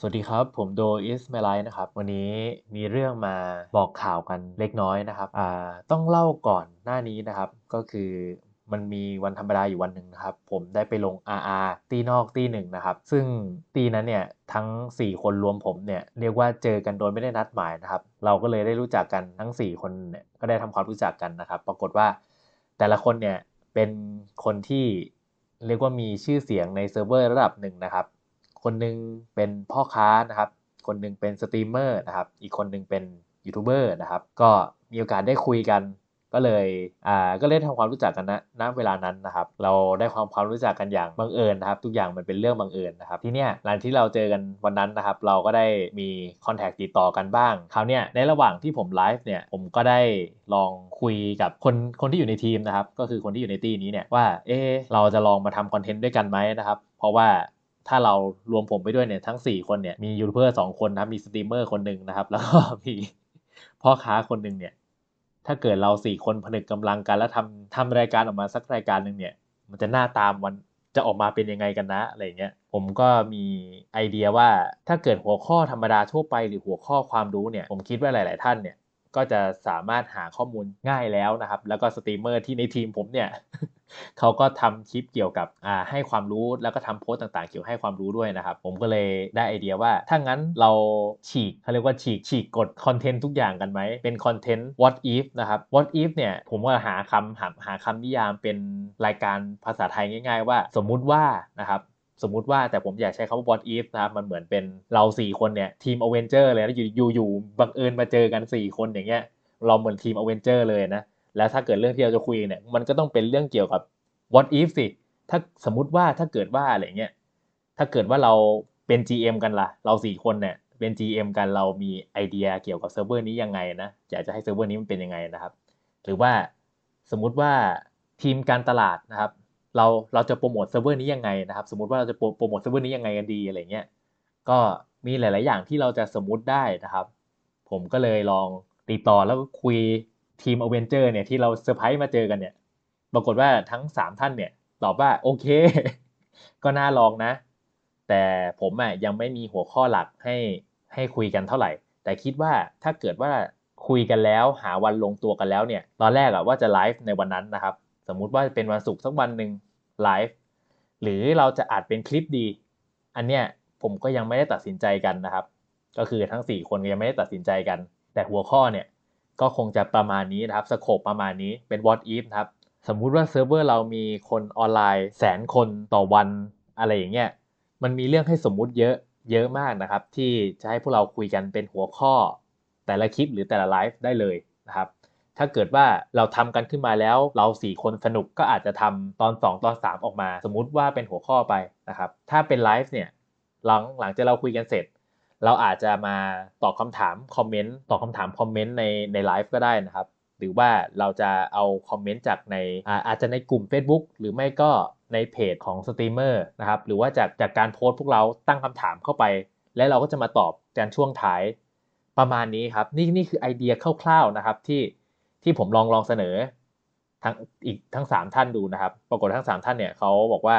สวัสดีครับ ผมโดอิส m ม l i นะครับ วันนี้มีเรื่องมาบอกข่าวกันเล็กน้อยนะครับอ่าต้องเล่าก่อนหน้านี้นะครับ ก็คือมันมีวันธรรมดาอยู่วันหนึ่งนะครับ ผมได้ไปลง RR ตีนอกตีหนึ่งนะครับ ซึ่งตีนั้นเนี่ยทั้ง 4 คนรวมผมเนี่ยเรียกว่าเจอกันโดยไม่ได้นัดหมายนะครับ เราก็เลยได้รู้จักกันทั้ง 4 คนเนี่ยก็ได้ทำความรู้จักกันนะครับ ปรากฏว่าแต่ละคนเนี่ยเป็นคนที่เรียกว่ามีชื่อเสียงในเซิร์ฟเวอร์ระดับหนึ่งนะครับ คนหนึ่งเป็นพ่อค้านะครับ คนหนึ่งเป็นสตรีมเมอร์นะครับ อีกคนหนึ่งเป็นยูทูบเบอร์นะครับ ก็มีโอกาสได้คุยกัน ก็เลย อ่า ก็เลยทำความรู้จักกันนะณเวลานั้นนะครับ เราได้ความความรู้จักกันอย่างบังเอิญนะครับ ทุกอย่างมันเป็นเรื่องบังเอิญนะครับ ที่เนี้ยหลังที่เราเจอกันวันนั้นนะครับ เราก็ได้มีคอนแทคติดต่อกันบ้าง คราวเนี้ยในระหว่างที่ผมไลฟ์เนี่ย ผมก็ได้ลองคุยกับคนคนที่อยู่ในทีมนะครับ ก็คือคนที่อยู่ในตีนี้เนี่ยว่า เออเราจะลองมาทำคอนเทนต์ด้วยกันไหมนะครับ เพราะว่า ถ้าเรารวมผมไปด้วยเนี่ยทั้ง 4 คนเนี่ยมียูทูบเบอร์สองคนนะครับมีสตรีมเมอร์คนหนึ่งนะครับ แล้วก็มีพ่อค้าคนหนึ่งเนี่ย ถ้าเกิดเราสี่คนผนึกกำลังกัน แล้วทำทำรายการออกมาสักรายการหนึ่งเนี่ย มันจะหน้าตามวันจะออกมาเป็นยังไงกันนะอะไรเงี้ยผมก็มีไอเดียว่าถ้าเกิดหัวข้อธรรมดาทั่วไปหรือหัวข้อความรู้เนี่ย ผมคิดว่าหลาย ๆ ท่านเนี่ย ก็จะสามารถหาข้อมูลง่ายแล้วนะครับ แล้วก็สตรีมเมอร์ที่ในทีมผมเนี่ยเขาก็ทำคลิปเกี่ยวกับให้ความรู้แล้วก็ทำโพสต์ต่างๆ เกี่ยวให้ความรู้ด้วยนะครับ ผมก็เลยได้ไอเดียว่า ถ้างั้นเราฉีกเขาเรียกว่าฉีกฉีกกฎคอนเทนต์ทุกอย่างกันไหม เป็นคอนเทนต์ what if นะครับ what if เนี่ย ผมว่าหาคำหาหาคำนิยามเป็นรายการภาษาไทยง่าย ๆ ว่า สมมุติว่านะครับ สมมุติว่าแต่ผมอยากใช้คำว่า what if นะครับมันเหมือนเป็นเรา 4 คนเนี่ยทีมอเวนเจอร์เลยแล้วอยู่อยู่อยู่บังเอิญมาเจอกัน 4 คนอย่างเงี้ยเราเหมือนทีมอเวนเจอร์เลยนะแล้วถ้าเกิดเรื่องที่เราจะคุยเนี่ยมันก็ต้องเป็นเรื่องเกี่ยวกับ what if สิถ้าสมมุติว่าถ้าเกิดว่าอะไรเงี้ยถ้าเกิดว่าเราเป็น GM กันล่ะ เราสี่คนเนี่ยเป็น GM กันเรามีไอเดียเกี่ยวกับเซิร์ฟเวอร์นี้ยังไงนะอยากจะให้เซิร์ฟเวอร์นี้มันเป็นยังไงนะครับ หรือว่าสมมุติว่าทีมการตลาดนะครับ เราเราจะโปรโมทเซิร์ฟเวอร์นี้ยังไงนะครับสมมติว่าเราจะโปรโมทเซิร์ฟเวอร์นี้ยังไงกันดีอะไรเงี้ยก็มีหลาย ๆ อย่างที่เราจะสมมุติได้นะครับ ผมก็เลยลองติดต่อแล้วก็คุยทีมอเวนเจอร์เนี่ยที่เราเซอร์ไพรส์มาเจอกันเนี่ยปรากฏว่าทั้ง 3 ท่านเนี่ยตอบว่าโอเค ก็น่าลองนะ แต่ผมอะยังไม่มีหัวข้อหลักให้ให้คุยกันเท่าไหร่ แต่คิดว่าถ้าเกิดว่าคุยกันแล้วหาวันลงตัวกันแล้วเนี่ย ตอนแรกอะว่าจะไลฟ์ในวันนั้นนะครับ สมมุติว่าเป็นวันศุกร์สักวันหนึ่ง ไลฟ์หรือเราจะอัดเป็นคลิปดี อันเนี้ยผมก็ยังไม่ได้ตัดสินใจกันนะครับ ก็คือทั้ง 4 คนยังไม่ได้ตัดสินใจกัน แต่หัวข้อเนี่ยก็คงจะประมาณนี้นะครับสโคปประมาณนี้เป็น what if นะครับสมมุติว่าเซิร์ฟเวอร์เรามีคนออนไลน์แสนคนต่อวันอะไรอย่างเงี้ยมันมีเรื่องให้สมมุติเยอะเยอะมากนะครับ ที่จะให้พวกเราคุยกันเป็นหัวข้อแต่ละคลิปหรือแต่ละไลฟ์ได้เลยนะครับ ถ้าเกิดว่าเราทำกันขึ้นมาแล้ว เราสี่คนสนุกก็อาจจะทำตอน 2 ตอน 3 ออกมา สมมุติว่าเป็นหัวข้อไปนะครับ ถ้าเป็นไลฟ์เนี่ยหลังหลังจากเราคุยกันเสร็จ เราอาจจะมาตอบคำถามคอมเมนต์ตอบคำถามคอมเมนต์ในในไลฟ์ก็ได้นะครับ หรือว่าเราจะเอาคอมเมนต์จากในอาอาจจะในกลุ่ม Facebook หรือไม่ก็ในเพจของสตรีมเมอร์นะครับหรือว่าจากจากการโพสต์พวกเราตั้งคำถามเข้าไป และเราก็จะมาตอบกันช่วงท้ายประมาณนี้ครับ นี่นี่คือไอเดียคร่าวๆนะครับที่ ที่ผมลองลองเสนอทั้งอีกทั้ง 3 ท่านดูนะครับ ปรากฏทั้ง 3 ท่านเนี่ยเขาบอกว่า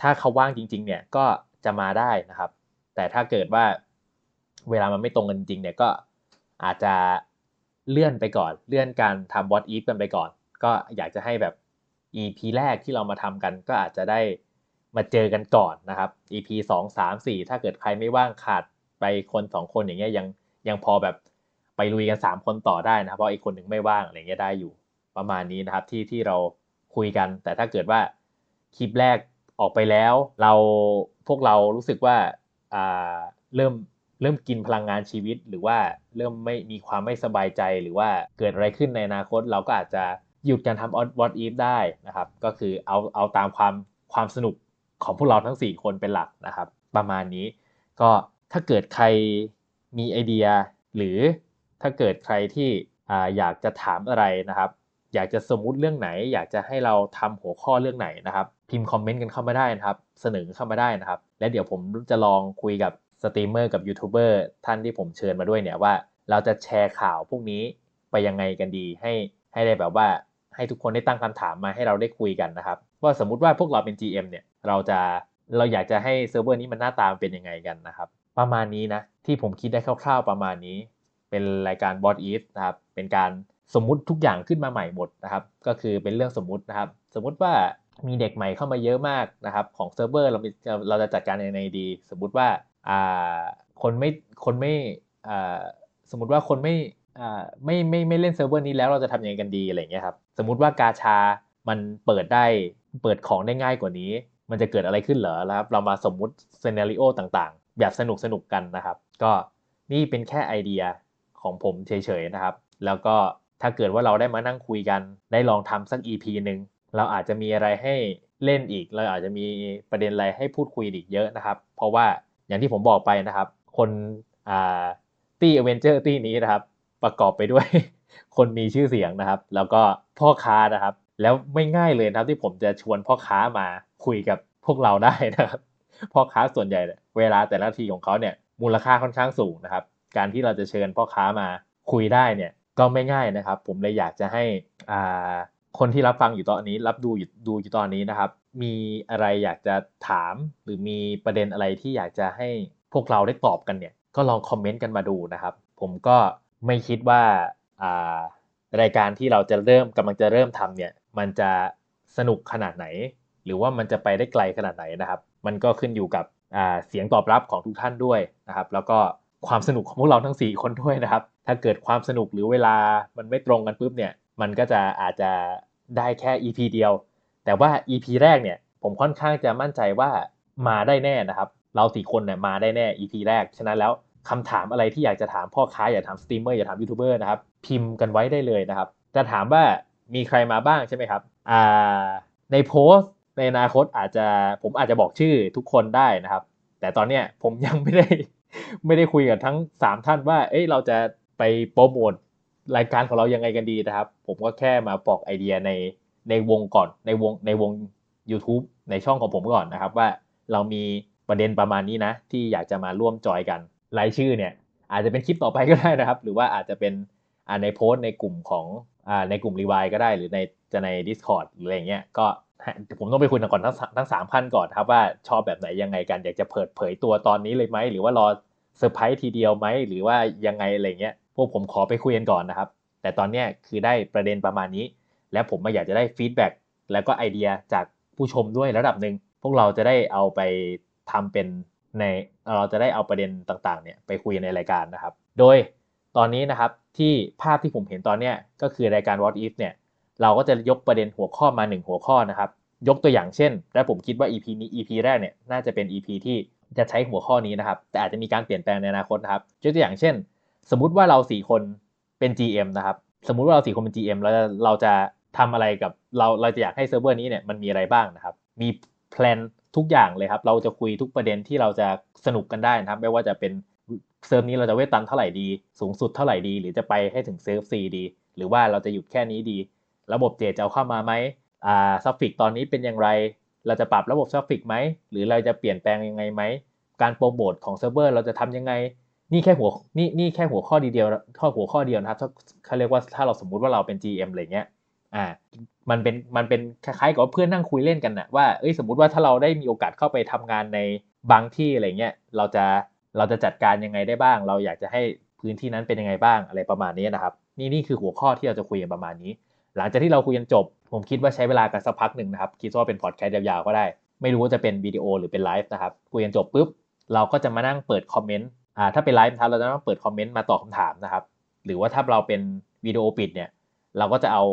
ถ้าเขาว่างจริง ๆ เนี่ยก็จะมาได้นะครับ แต่ถ้าเกิดว่าเวลามันไม่ตรงกันจริงเนี่ยก็อาจจะเลื่อนไปก่อน เลื่อนการทำ what if กันไปก่อน ก็อยากจะให้แบบ EP แรกที่เรามาทำกันก็อาจจะได้มาเจอกันก่อนนะครับ EP 2 3 4 ถ้าเกิดใครไม่ว่างขาดไปคน 2 คนอย่างเงี้ยยังยังพอแบบ ไปลุยกัน 3 คนต่อได้นะครับเพราะอีกคนหนึ่งไม่ว่างอะไรเงี้ยได้อยู่ประมาณนี้นะครับที่ที่เราคุยกัน แต่ถ้าเกิดว่าคลิปแรกออกไปแล้ว เราพวกเรารู้สึกว่าอ่าเริ่มเริ่มกินพลังงานชีวิต หรือว่าเริ่มไม่มีความไม่สบายใจหรือว่าเกิดอะไรขึ้นในอนาคต เราก็อาจจะหยุดการทำ what if ได้นะครับ ก็คือเอาเอาตามความความสนุกของพวกเราทั้ง 4 คนเป็นหลักนะครับ ประมาณนี้ ก็ถ้าเกิดใครมีไอเดียหรือ ถ้าเกิดใครที่อยากจะถามอะไรนะครับ อยากจะสมมุติเรื่องไหน อยากจะให้เราทำหัวข้อเรื่องไหนนะครับ พิมพ์คอมเมนต์กันเข้ามาได้นะครับ เสนอเข้ามาได้นะครับ และเดี๋ยวผมจะลองคุยกับสตรีมเมอร์กับยูทูบเบอร์ท่านที่ผมเชิญมาด้วยเนี่ยว่า เราจะแชร์ข่าวพวกนี้ไปยังไงกันดีให้ให้ได้แบบว่าให้ทุกคนได้ตั้งคำถามมาให้เราได้คุยกันนะครับ ว่าสมมุติว่าพวกเราเป็น GM เนี่ยเราจะเราอยากจะให้เซิร์ฟเวอร์นี้มันหน้าตามเป็นยังไงกันนะครับ ประมาณนี้นะที่ผมคิดได้คร่าวๆประมาณนี้ เป็นรายการ What If นะครับเป็นการสมมุติทุกอย่างขึ้นมาใหม่หมดนะครับ ก็คือเป็นเรื่องสมมุตินะครับ สมมุติว่ามีเด็กใหม่เข้ามาเยอะมากนะครับ ของเซิร์ฟเวอร์เราเราจะจัดการยังไงดี สมมุติว่าอ่าคนไม่คนไม่อ่าสมมุติว่าคนไม่อ่าไม่ไม่ไม่เล่นเซิร์ฟเวอร์นี้แล้วเราจะทำยังไงกันดีอะไรเงี้ยครับสมมุติว่ากาชามันเปิดได้เปิดของได้ง่ายกว่านี้ มันจะเกิดอะไรขึ้นเหรอครับ เรามาสมมุติซีนารีโอต่างๆ แบบสนุกสนุกกันนะครับ ก็นี่เป็นแค่ไอเดีย ของผมเฉยๆนะครับ แล้วก็ถ้าเกิดว่าเราได้มานั่งคุยกันได้ลองทำสัก EP หนึ่งเราอาจจะมีอะไรให้เล่นอีก เราอาจจะมีประเด็นอะไรให้พูดคุยอีกเยอะนะครับ เพราะว่าอย่างที่ผมบอกไปนะครับ คนอ่าตี้อเวนเจอร์ตี้นี้นะครับ ประกอบไปด้วย คนมีชื่อเสียงนะครับ แล้วก็พ่อค้านะครับ แล้วไม่ง่ายเลยนะครับที่ผมจะชวนพ่อค้ามาคุยกับพวกเราได้นะครับพ่อค้าส่วนใหญ่เวลาแต่ละทีของเขาเนี่ยมูลค่าค่อนข้างสูงนะครับ การที่เราจะเชิญพ่อค้ามาคุยได้เนี่ยก็ไม่ง่ายนะครับ ผมเลยอยากจะให้อ่าคนที่รับฟังอยู่ตอนนี้ รับดูอยู่ดูอยู่ตอนนี้นะครับ มีอะไรอยากจะถามหรือมีประเด็นอะไรที่อยากจะให้พวกเราได้ตอบกันเนี่ย ก็ลองคอมเมนต์กันมาดูนะครับ ผมก็ไม่คิดว่าอ่ารายการที่เราจะเริ่มกำลังจะเริ่มทำเนี่ยมันจะสนุกขนาดไหน หรือว่ามันจะไปได้ไกลขนาดไหนนะครับ มันก็ขึ้นอยู่กับเสียงตอบรับของทุกท่านด้วยนะครับ แล้วก็ ความสนุกของพวกเราทั้ง 4 คนด้วยนะครับ ถ้าเกิดความสนุกหรือเวลามันไม่ตรงกันปุ๊บเนี่ย มันก็จะอาจจะได้แค่ EP เดียว แต่ว่า EP แรกเนี่ย ผมค่อนข้างจะมั่นใจว่ามาได้แน่นะครับ เราสี่คนเนี่ยมาได้แน่ EP แรก ฉะนั้นแล้วคำถามอะไรที่อยากจะถามพ่อค้าอยากถามสตรีมเมอร์อยากถามยูทูบเบอร์นะครับ พิมพ์กันไว้ได้เลยนะครับ จะถามว่ามีใครมาบ้างใช่ไหมครับอ่าในโพสต์ในอนาคตอาจจะผมอาจจะบอกชื่อทุกคนได้นะครับ แต่ตอนเนี้ยผมยังไม่ได้ ไม่ได้คุยกับทั้ง3ท่านว่า เอ้ยเราจะไปโปรโมทรายการของเรายังไงกันดีนะครับ ผมก็แค่มาบอกไอเดียในในวงก่อนในวงในวง YouTube ในช่องของผมก่อนนะครับ ว่าเรามีประเด็นประมาณนี้นะ ที่อยากจะมาร่วมจอยกันรายชื่อเนี่ย อาจจะเป็นคลิปต่อไปก็ได้นะครับ หรือว่าอาจจะเป็นในโพสต์ในกลุ่มของในกลุ่มรีวายก็ได้ หรือในจะใน Discord หรืออะไรเงี้ยก็ ผมต้องไปคุยกันก่อนทั้งทั้งสามพันก่อนครับว่าชอบแบบไหนยังไงกันอยากจะเปิดเผยตัวตอนนี้เลยไหมหรือว่ารอเซอร์ไพรส์ทีเดียวไหมหรือว่ายังไงอะไรเงี้ยพวกผมขอไปคุยกันก่อนนะครับ แต่ตอนนี้คือได้ประเด็นประมาณนี้ แล้วผมมาอยากจะได้ฟีดแบ็กแล้วก็ไอเดียจากผู้ชมด้วยระดับหนึ่งพวกเราจะได้เอาไปทำเป็นในเราจะได้เอาประเด็นต่างๆเนี่ยไปคุยในรายการนะครับ โดยตอนนี้นะครับที่ภาพที่ผมเห็นตอนนี้ก็คือรายการ What If เนี่ย เราก็จะยกประเด็นหัวข้อมา 1 หัวข้อนะครับ ยกตัวอย่างเช่น และผมคิดว่า EP นี้ EP แรกเนี่ยน่าจะเป็น EP ที่จะใช้หัวข้อนี้นะครับ แต่อาจจะมีการเปลี่ยนแปลงในอนาคตนะครับยกตัวอย่างเช่น สมมุติว่าเรา 4 คนเป็น GM นะครับ สมมุติว่าเรา4คนเป็น GM แล้วเราจะทำอะไรกับเราเราจะอยากให้เซิร์ฟเวอร์นี้เนี่ยมันมีอะไรบ้างนะครับ มีแพลนทุกอย่างเลยครับ เราจะคุยทุกประเด็นที่เราจะสนุกกันได้นะครับ ไม่ว่าจะเป็นเซิร์ฟนี้เราจะเวทตันเท่าไหร่ดี สูงสุดเท่าไหร่ดี หรือจะไปให้ถึงเซิร์ฟซีดี หรือว่าเราจะหยุดแค่นี้ดี ระบบเจจะเอาเข้ามาไหมอ่าซัฟฟิกตอนนี้เป็นอย่างไร เราจะปรับระบบซัฟฟิกไหม หรือเราจะเปลี่ยนแปลงยังไงไหม การโปรโมทของเซิร์ฟเวอร์เราจะทำยังไง นี่แค่หัวนี่นี่แค่หัวข้อเดียวข้อหัวข้อเดียวนะครับเขาเรียกว่าถ้าเราสมมุติว่าเราเป็น GM อะไรเงี้ยอ่ามันเป็นมันเป็นคล้ายๆกับเพื่อนนั่งคุยเล่นกันนะว่าเอ้ยสมมติว่าถ้าเราได้มีโอกาสเข้าไปทำงานในบางที่อะไรเงี้ยเราจะเราจะจัดการยังไงได้บ้าง เราอยากจะให้พื้นที่นั้นเป็นยังไงบ้างอะไรประมาณนี้นะครับ นี่นี่คือหัวข้อที่เราจะคุยกันประมาณนี้ หลังจากที่เราคุยกันจบ ผมคิดว่าใช้เวลากันสักพักหนึ่งนะครับคิดว่าเป็นพอดแคสต์ยาวๆก็ได้ ไม่รู้ว่าจะเป็นวิดีโอหรือเป็นไลฟ์นะครับคุยกันจบปุ๊บเราก็จะมานั่งเปิดคอมเมนต์อ่าถ้าเป็นไลฟ์นะครับเราจะต้องเปิดคอมเมนต์มาตอบคาถามนะครับหรือว่าถ้าเราเป็นวิดีโอปิดเนี่ยเราก็จะเอา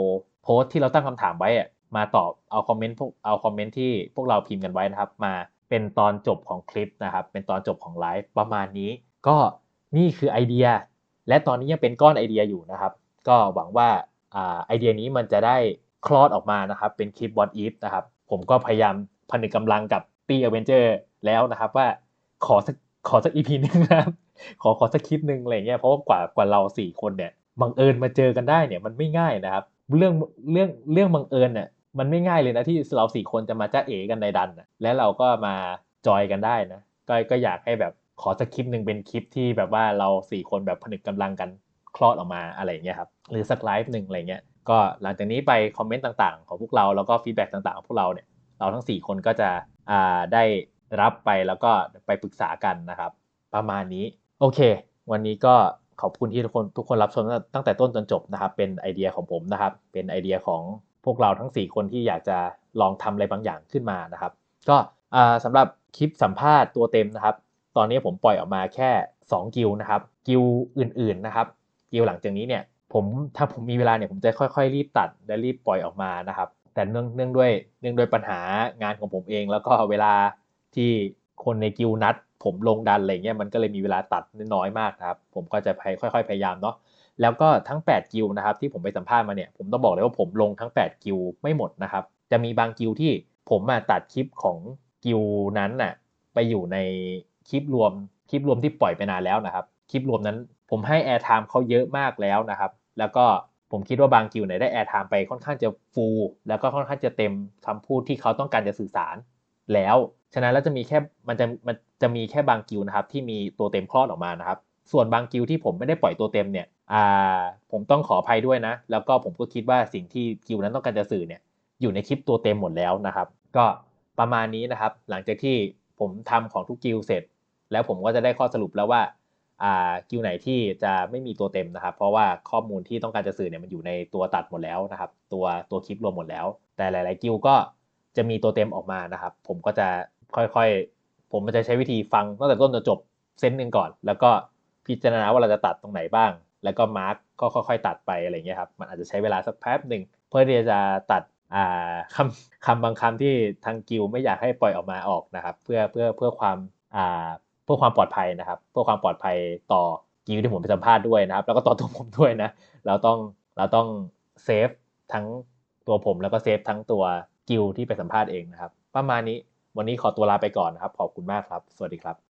โพสที่เราตั้งคำถามไว้มาตอบเอาคอมเมนต์พวกเอาคอมเมนต์ที่พวกเราพิมพ์กันไว้นะครับ มาเป็นตอนจบของคลิปนะครับ เป็นตอนจบของไลฟ์ประมาณนี้ ก็นี่คือไอเดีย และตอนนี้ยังเป็นก้อนไอเดียอยู่นะครับ ก็หวังว่า ไอเดียนี้มันจะได้คลอดออกมานะครับ เป็นคลิป What If นะครับ ผมก็พยายามผนึกกำลังกับตีอเวนเจอร์แล้วนะครับ ว่าขอสักขอสักอีพีนึงนะครับ ขอขอสักคลิปหนึ่งอะไรเงี้ยเพราะว่ากว่ากว่าเราสี่คนเนี่ยบังเอิญมาเจอกันได้เนี่ยมันไม่ง่ายนะครับ เรื่องเรื่องเรื่องบังเอิญเนี่ยมันไม่ง่ายเลยนะที่เราสี่คนจะมาจ้าเอกันในดันนะและเราก็มาจอยกันได้นะก็ก็อยากให้แบบขอสักคลิปหนึ่งเป็นคลิปที่แบบว่าเราสี่คนแบบผนึกกำลังกัน คลอดออกมาอะไรเงี้ยครับหรือสักไลฟ์หนึ่งอะไรเงี้ยก็หลังจากนี้ไปคอมเมนต์ต่างๆ ของพวกเราแล้วก็ฟีดแบ็กต่างๆของพวกเราเนี่ยเราทั้ง 4 คนก็จะอ่าได้รับไปแล้วก็ไปปรึกษากันนะครับ ประมาณนี้โอเค วันนี้ก็ขอบคุณที่ทุกคนทุกคนรับชมตั้งแต่ต้นจนจบนะครับ เป็นไอเดียของผมนะครับ เป็นไอเดียของพวกเราทั้ง 4 คนที่อยากจะลองทำอะไรบางอย่างขึ้นมานะครับ ก็อ่าสำหรับคลิปสัมภาษณ์ตัวเต็มนะครับ ตอนนี้ผมปล่อยออกมาแค่ 2 กิลนะครับ กิลอื่นๆนะครับ กิลหลังจากนี้เนี่ยผมถ้าผมมีเวลาเนี่ยผมจะค่อยๆ รีบตัดและรีบปล่อยออกมานะครับ แต่เนื่องเนื่องด้วยเนื่องด้วยปัญหางานของผมเอง แล้วก็เวลาที่คนในกิลนัด ผมลงดันอะไรเงี้ยมันก็เลยมีเวลาตัดน้อยมากนะครับ ผมก็จะค่อยๆ พยายามเนาะแล้วก็ทั้ง 8 กิลนะครับที่ผมไปสัมภาษณ์มาเนี่ยผมต้องบอกเลยว่าผมลงทั้ง 8 กิลไม่หมดนะครับ จะมีบางกิลที่ผมมาตัดคลิปของกิลนั้นน่ะไปอยู่ในคลิปรวมคลิปรวมที่ปล่อยไปนานแล้วนะครับ คลิปรวมนั้น ผมให้แอร์ไทม์เขาเยอะมากแล้วนะครับ แล้วก็ผมคิดว่าบางกิลไหนได้แอร์ไทม์ไปค่อนข้างจะฟูลแล้วก็ค่อนข้างจะเต็มคำพูดที่เขาต้องการจะสื่อสารแล้ว ฉะนั้นแล้วจะมีแค่มันจะมันจะมีแค่บางกิลนะครับที่มีตัวเต็มคลอดออกมานะครับ ส่วนบางกิลที่ผมไม่ได้ปล่อยตัวเต็มเนี่ยอ่าผมต้องขออภัยด้วยนะ แล้วก็ผมก็คิดว่าสิ่งที่กิลนั้นต้องการจะสื่อเนี่ยอยู่ในคลิปตัวเต็มหมดแล้วนะครับ ก็ประมาณนี้นะครับ หลังจากที่ผมทำของทุกกิลเสร็จ แล้วผมก็จะได้ข้อสรุปแล้วว่า กิลไหนที่จะไม่มีตัวเต็มนะครับ เพราะว่าข้อมูลที่ต้องการจะสื่อเนี่ยมันอยู่ในตัวตัดหมดแล้วนะครับ ตัวตัวคลิปรวมหมดแล้ว แต่หลาย ๆ กิลก็จะมีตัวเต็มออกมานะครับ ผมก็จะค่อยๆ ผมจะใช้วิธีฟังตั้งแต่ต้นจนจบเซนหนึ่งก่อน แล้วก็พิจารณาว่าเราจะตัดตรงไหนบ้าง แล้วก็มาร์กก็ค่อยๆ ตัดไปอะไรเงี้ยครับมันอาจจะใช้เวลาสักแป๊บหนึ่งเพื่อที่จะตัดคำคำบางคำที่ทางกิลไม่อยากให้ปล่อยออกมาออกนะครับ เพื่อเพื่อเพื่อความ เพื่อความปลอดภัยนะครับเพื่อความปลอดภัยต่อกิลที่ผมไปสัมภาษณ์ด้วยนะครับ แล้วก็ต่อตัวผมด้วยนะ เราต้องเราต้องเซฟทั้งตัวผมแล้วก็เซฟทั้งตัวกิลที่ไปสัมภาษณ์เองนะครับ ประมาณนี้วันนี้ขอตัวลาไปก่อนนะครับ ขอบคุณมากครับ สวัสดีครับ